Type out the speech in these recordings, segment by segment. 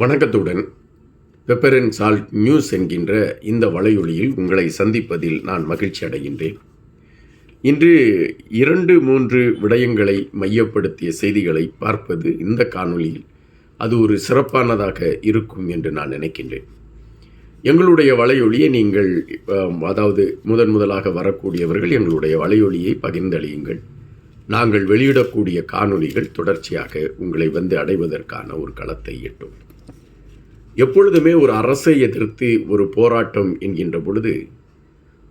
வணக்கத்துடன். பெப்பரன் salt news என்கின்ற இந்த வலையொலியில் உங்களை சந்திப்பதில் நான் மகிழ்ச்சி அடைகின்றேன். இன்று இரண்டு மூன்று விடயங்களை மையப்படுத்திய செய்திகளை பார்ப்பது இந்த காணொளியில் அது ஒரு சிறப்பானதாக இருக்கும் என்று நான் நினைக்கின்றேன். எங்களுடைய வலையொலியை நீங்கள் அதாவது முதன் முதலாக வரக்கூடியவர்கள் எங்களுடைய வலையொலியை பகிர்ந்தளியுங்கள். நாங்கள் வெளியிடக்கூடிய காணொளிகள் தொடர்ச்சியாக உங்களை வந்து அடைவதற்கான ஒரு களத்தை எட்டும். எப்பொழுதுமே ஒரு அரசை எதிர்த்து ஒரு போராட்டம் என்கின்ற பொழுது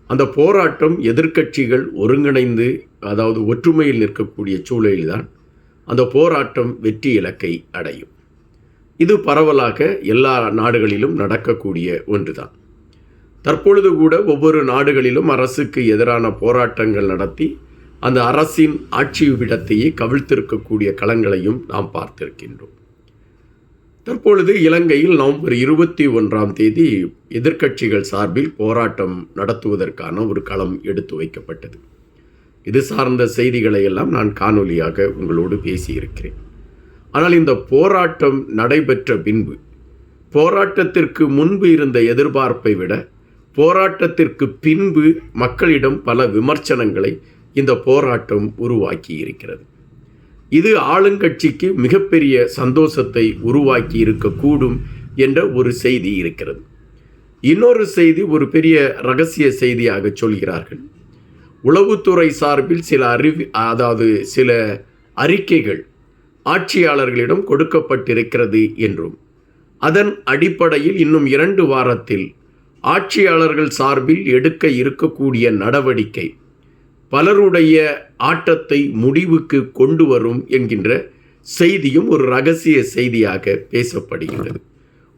அந்த போராட்டம் எதிர்க்கட்சிகள் ஒருங்கிணைந்து அதாவது ஒற்றுமையில் நிற்கக்கூடிய சூழலில்தான் அந்த போராட்டம் வெற்றி இலக்கை அடையும். இது பரவலாக எல்லா நாடுகளிலும் நடக்கக்கூடிய ஒன்றுதான். தற்பொழுது கூட ஒவ்வொரு நாடுகளிலும் அரசுக்கு எதிரான போராட்டங்கள் நடத்தி அந்த அரசின் ஆட்சி விடத்தையே கவிழ்த்திருக்கக்கூடிய களங்களையும் நாம் பார்த்திருக்கின்றோம். தற்பொழுது இலங்கையில் நவம்பர் இருபத்தி ஒன்றாம் தேதி எதிர்க்கட்சிகள் சார்பில் போராட்டம் நடத்துவதற்கான ஒரு களம் எடுத்து வைக்கப்பட்டது. இது சார்ந்த செய்திகளை எல்லாம் நான் காணொலியாக உங்களோடு பேசியிருக்கிறேன். ஆனால் இந்த போராட்டம் நடைபெற்ற பின்பு போராட்டத்திற்கு முன்பு இருந்த எதிர்பார்ப்பை விட போராட்டத்திற்கு பின்பு மக்களிடம் பல விமர்சனங்களை இந்த போராட்டம் உருவாக்கி இருக்கிறது இது ஆளுங்கட்சிக்கு மிகப்பெரிய சந்தோஷத்தை உருவாக்கி இருக்கக்கூடும் என்ற ஒரு செய்தி இருக்கிறது. இன்னொரு செய்தி ஒரு பெரிய ரகசிய செய்தியாக சொல்கிறார்கள். உளவுத்துறை சார்பில் சில அறிவி அதாவது சில அறிக்கைகள் ஆட்சியாளர்களிடம் கொடுக்கப்பட்டிருக்கிறது என்றும் அதன் அடிப்படையில் இன்னும் இரண்டு வாரத்தில் ஆட்சியாளர்கள் சார்பில் எடுக்க இருக்கக்கூடிய நடவடிக்கை பலருடைய ஆட்டத்தை முடிவுக்கு கொண்டு வரும் என்கின்ற செய்தியும் ஒரு ரகசிய செய்தியாக பேசப்படுகிறது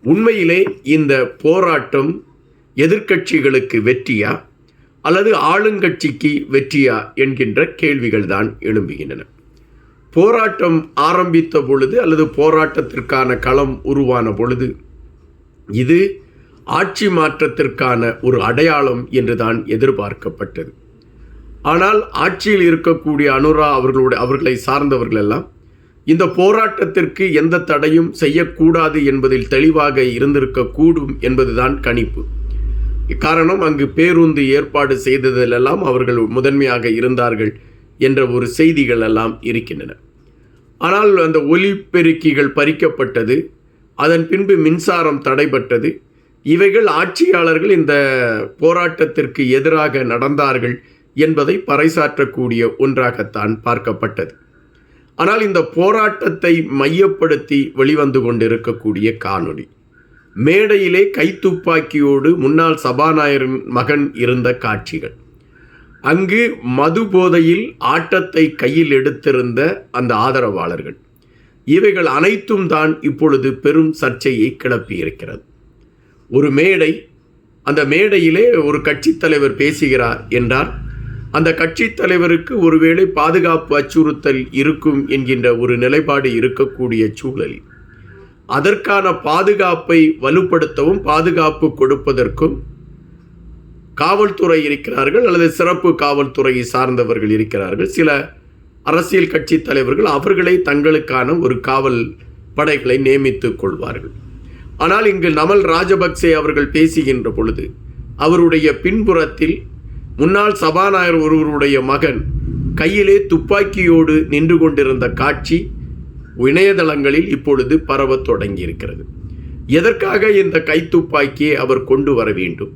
உண்மையிலே இந்த போராட்டம் எதிர்க்கட்சிகளுக்கு வெற்றியா? அல்லது ஆளுங்கட்சிக்கு வெற்றியா? என்கின்ற கேள்விகள் தான் எழும்புகின்றன. போராட்டம் ஆரம்பித்த பொழுது அல்லது போராட்டத்திற்கான களம் உருவான பொழுது இது ஆட்சி மாற்றத்திற்கான ஒரு அடையாளம் என்றுதான் எதிர்பார்க்கப்பட்டது. ஆனால் ஆட்சியில் இருக்கக்கூடிய அனுரா அவர்களுடைய அவர்களை சார்ந்தவர்கள் எல்லாம் இந்த போராட்டத்திற்கு எந்த தடையும் செய்யக்கூடாது என்பதில் தெளிவாக இருந்திருக்கக்கூடும் என்பதுதான் கணிப்பு. காரணம் அங்கு பேருந்து ஏற்பாடு செய்ததிலெல்லாம் அவர்கள் முதன்மையாக இருந்தார்கள் என்ற ஒரு செய்திகள் எல்லாம் இருக்கின்றன. ஆனால் அந்த ஒலிபெருக்கிகள் பறிக்கப்பட்டது அதன் பின்பு மின்சாரம் தடைபட்டது இவைகள் ஆட்சியாளர்கள் இந்த போராட்டத்திற்கு எதிராக நடந்தார்கள் என்பதை பறைசாற்றக்கூடிய ஒன்றாகத்தான் பார்க்கப்பட்டது. ஆனால் இந்த போராட்டத்தை மையப்படுத்தி வெளிவந்து கொண்டிருக்கக்கூடிய காணொளி. மேடையிலே கைத்துப்பாக்கியோடு முன்னாள் சபாநாயகரின் மகன் இருந்த காட்சிகள். அங்கு மது போதையில் ஆட்டத்தை கையில் எடுத்திருந்த அந்த ஆதரவாளர்கள். இவைகள் அனைத்தும் தான் இப்பொழுது பெரும் சர்ச்சையை கிளப்பியிருக்கிறது. ஒரு மேடை அந்த மேடையிலே ஒரு கட்சித் தலைவர் பேசுகிறார் என்றார் அந்த கட்சித் தலைவருக்கு ஒருவேளை பாதுகாப்பு அச்சுறுத்தல் இருக்கும் என்கின்ற ஒரு நிலைப்பாடு இருக்கக்கூடிய சூழல் அதற்கான பாதுகாப்பை வலுப்படுத்தவும் பாதுகாப்பு கொடுப்பதற்கும் காவல்துறை இருக்கிறார்கள் அல்லது சிறப்பு காவல்துறையை சார்ந்தவர்கள் இருக்கிறார்கள். சில அரசியல் கட்சி தலைவர்கள் அவர்களை தங்களுக்கான ஒரு காவல் படைகளை நியமித்துக் கொள்வார்கள். ஆனால் இங்கு நமல் ராஜபக்சே அவர்கள் பேசுகின்ற பொழுது அவருடைய பின்புறத்தில் முன்னாள் சபாநாயகர் ஒருவருடைய மகன் கையிலே துப்பாக்கியோடு நின்று கொண்டிருந்த காட்சி இணையதளங்களில் இப்பொழுது பரவத் தொடங்கியிருக்கிறது. எதற்காக இந்த கைத்துப்பாக்கியை அவர் கொண்டு வர வேண்டும்?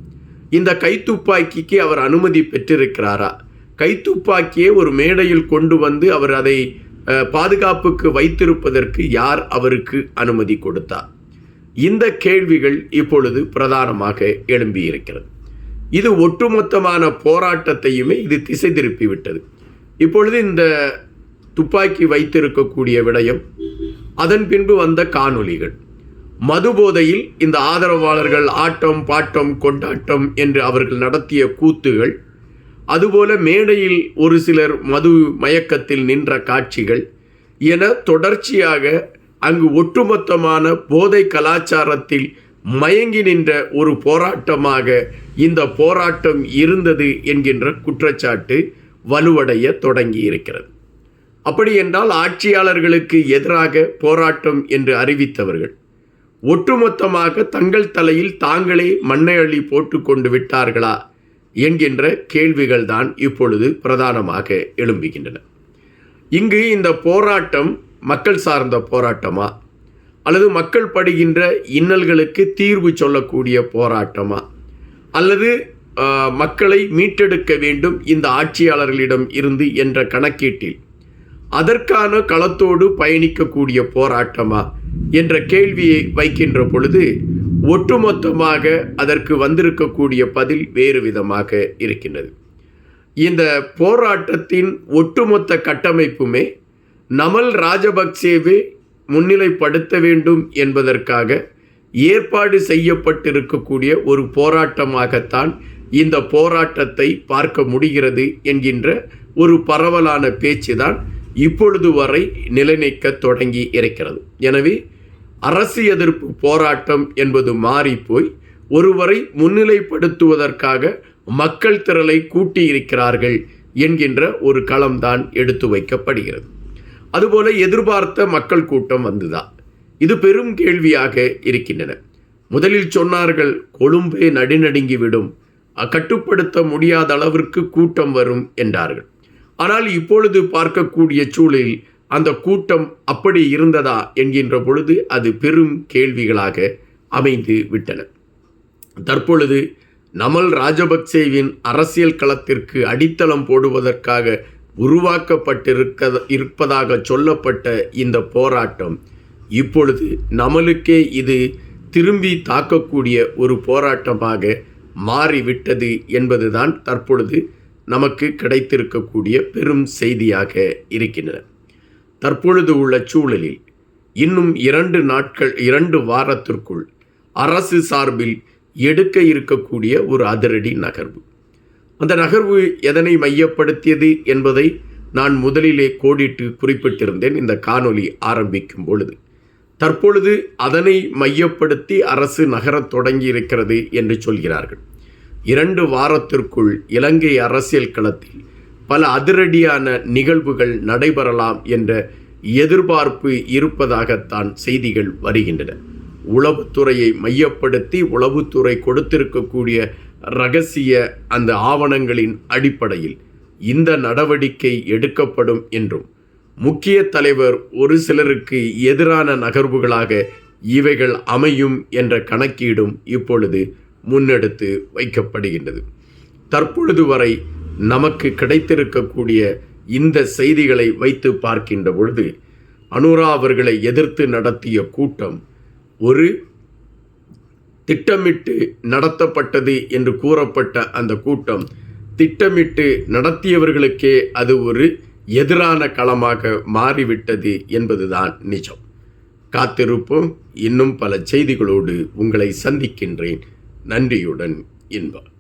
இந்த கைத்துப்பாக்கிக்கு அவர் அனுமதி பெற்றிருக்கிறாரா? கைத்துப்பாக்கியை ஒரு மேடையில் கொண்டு வந்து அவர் அதை பாதுகாப்புக்கு வைத்திருப்பதற்கு யார் அவருக்கு அனுமதி கொடுத்தார்? இந்த கேள்விகள் இப்பொழுது பிரதானமாக எழும்பியிருக்கிறது. இது ஒட்டுமொத்தமான போராட்டத்தையுமே இது திசை திருப்பி விட்டது இப்பொழுது இந்த துப்பாக்கி வைத்திருக்கக்கூடிய விடயம் அதன் பின்பு வந்த காணொளிகள். மது போதையில் இந்த ஆதரவாளர்கள் ஆட்டம் பாட்டம் கொண்டாட்டம் என்று அவர்கள் நடத்திய கூத்துகள் அதுபோல மேடையில் ஒரு சிலர் மது மயக்கத்தில் நின்ற காட்சிகள் என தொடர்ச்சியாக அங்கு ஒட்டுமொத்தமான போதை கலாச்சாரத்தில் மயங்கி நின்ற ஒரு போராட்டமாக இந்த போராட்டம் இருந்தது என்கின்ற குற்றச்சாட்டு வலுவடைய தொடங்கி இருக்கிறது அப்படி என்றால் ஆட்சியாளர்களுக்கு எதிராக போராட்டம் என்று அறிவித்தவர்கள் ஒட்டுமொத்தமாக தங்கள் தலையில் தாங்களே மண்ணை அள்ளி போட்டு கொண்டு விட்டார்களா என்கின்ற கேள்விகள் தான் இப்பொழுது பிரதானமாக எழும்புகின்றன. இங்கு இந்த போராட்டம் மக்கள் சார்ந்த போராட்டமா? அல்லது மக்கள் படுகின்ற இன்னல்களுக்கு தீர்வு சொல்லக்கூடிய போராட்டமா? அல்லது மக்களை மீட்டெடுக்க வேண்டும் இந்த ஆட்சியாளர்களிடம் இருந்து என்ற கணக்கீட்டில்? அதற்கான களத்தோடு பயணிக்கக்கூடிய போராட்டமா? என்ற கேள்வியை வைக்கின்ற பொழுது ஒட்டுமொத்தமாக அதற்கு வந்திருக்கக்கூடிய பதில் வேறு விதமாக இருக்கின்றது. இந்த போராட்டத்தின் ஒட்டுமொத்த கட்டமைப்புமே நமல் ராஜபக்சேவே முன்னிலைப்படுத்த வேண்டும் என்பதற்காக ஏற்பாடு செய்யப்பட்டிருக்கக்கூடிய ஒரு போராட்டமாகத்தான் இந்த போராட்டத்தை பார்க்க முடிகிறது என்கின்ற ஒரு பரவலான பேச்சுதான் இப்பொழுது வரை நிலைநிற்க தொடங்கி இருக்கிறது. எனவே அரசு எதிர்ப்பு போராட்டம் என்பது மாறிப்போய் ஒருவரை முன்னிலைப்படுத்துவதற்காக மக்கள் திரளை கூட்டியிருக்கிறார்கள் என்கின்ற ஒரு களம்தான் எடுத்து வைக்கப்படுகிறது. அதுபோல எதிர்பார்த்த மக்கள் கூட்டம் வந்துதான் இது பெரும் கேள்வியாக இருக்கின்றன. முதலில் சொன்னார்கள் கொழும்பே நடுநடுங்கிவிடும். கட்டுப்படுத்த முடியாத அளவிற்கு கூட்டம் வரும் என்றார்கள். ஆனால் இப்பொழுது பார்க்கக்கூடிய சூழலில் அந்த கூட்டம் அப்படி இருந்ததா என்கின்ற பொழுது அது பெரும் கேள்விகளாக அமைந்து விட்டன. தற்பொழுது நமல் ராஜபக்சேவின் அரசியல் களத்திற்கு அடித்தளம் போடுவதற்காக உருவாக்கப்பட்டிருக்க இருப்பதாக சொல்லப்பட்ட இந்த போராட்டம் இப்பொழுது நம்மளுக்கே இது திரும்பி தாக்கக்கூடிய ஒரு போராட்டமாக மாறிவிட்டது என்பதுதான் தற்பொழுது நமக்கு கிடைத்திருக்கக்கூடிய பெரும் செய்தியாக இருக்கின்றன. தற்பொழுது உள்ள சூழலில் இன்னும் இரண்டு நாட்கள் இரண்டு வாரத்திற்குள் அரசு சார்பில் எடுக்க இருக்கக்கூடிய ஒரு அதிரடி நகர்வு. அந்த நகர்வு எதனை மையப்படுத்தியது என்பதை நான் முதலிலே கோடிட்டு குறிப்பிட்டிருந்தேன் இந்த காணொளி ஆரம்பிக்கும் பொழுது. தற்பொழுது அதனை மையப்படுத்தி அரசு நகரத் தொடங்கி இருக்கிறது என்று சொல்கிறார்கள். இரண்டு வாரத்திற்குள் இலங்கை அரசியல் களத்தில் பல அதிரடியான நிகழ்வுகள் நடைபெறலாம் என்ற எதிர்பார்ப்பு இருப்பதாகத்தான் செய்திகள் வருகின்றன. உளவுத்துறையை மையப்படுத்தி உளவுத்துறை கொடுத்திருக்கக்கூடிய ரகசிய அந்த ஆவணங்களின் அடிப்படையில் இந்த நடவடிக்கை எடுக்கப்படும் என்றும் முக்கிய தலைவர் ஒரு சிலருக்கு எதிரான நகர்வுகளாக இவைகள் அமையும் என்ற கணக்கீடும் இப்பொழுது முன்னெடுத்து வைக்கப்படுகின்றது. தற்பொழுது வரை நமக்கு கிடைத்திருக்கக்கூடிய இந்த செய்திகளை வைத்து பார்க்கின்ற பொழுது அனுரா அவர்களை எதிர்த்து நடத்திய கூட்டம் ஒரு திட்டமிட்டு நடத்தப்பட்டது என்று கூறப்பட்ட அந்த கூட்டம் திட்டமிட்டு நடத்தியவர்களுக்கே அது ஒரு எதிரான களமாக மாறிவிட்டது என்பதுதான் நிஜம். காத்திருப்போம். இன்னும் பல செய்திகளோடு உங்களை சந்திக்கின்றேன். நன்றியுடன் இன்பம்.